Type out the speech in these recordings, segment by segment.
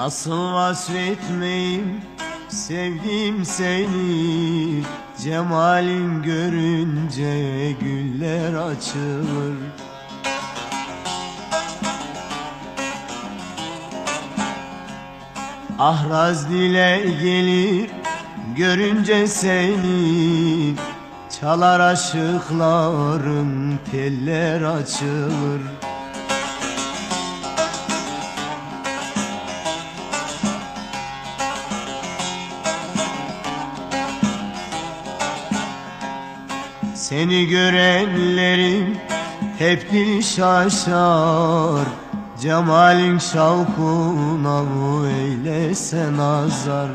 Nasıl vasfetmeyim? Sevdim seni. Cemalin görünce güller açılır. Ahraz dile gelir görünce seni. Çalar aşıkların teller açılır Seni görenlerin hep dil şaşar Cemalin şavkuna eylese nazar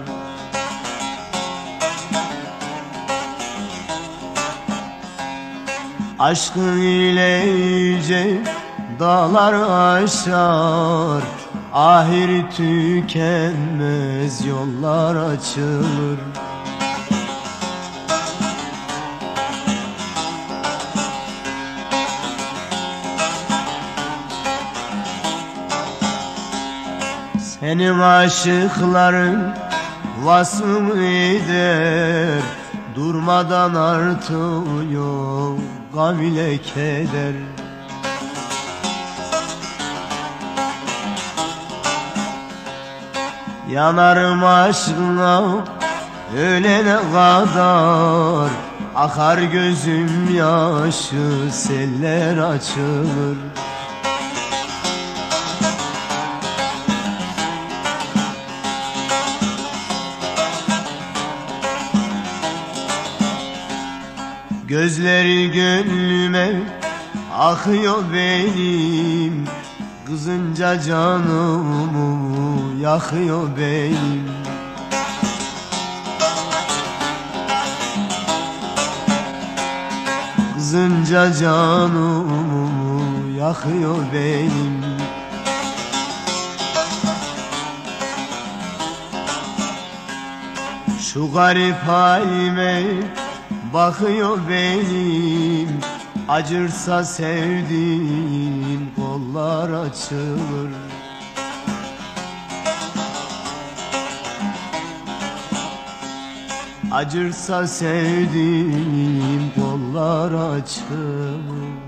Aşkın ile yüce dağlar aşar. Ahir tükenmez yollar açılır Senin aşıkların vasfını eder Durmadan artıyor gavile keder. Yanarım aşkına ölene kadar. Akar gözüm yaşı seller açılır Gözleri gönlüme akıyor benim. Kızınca canımı yakıyor benim. Kızınca canımı yakıyor benim. Şu garip halime bakıyor benim Acırsa sevdiğim kollar açılır. Acırsa sevdiğim kollar açılır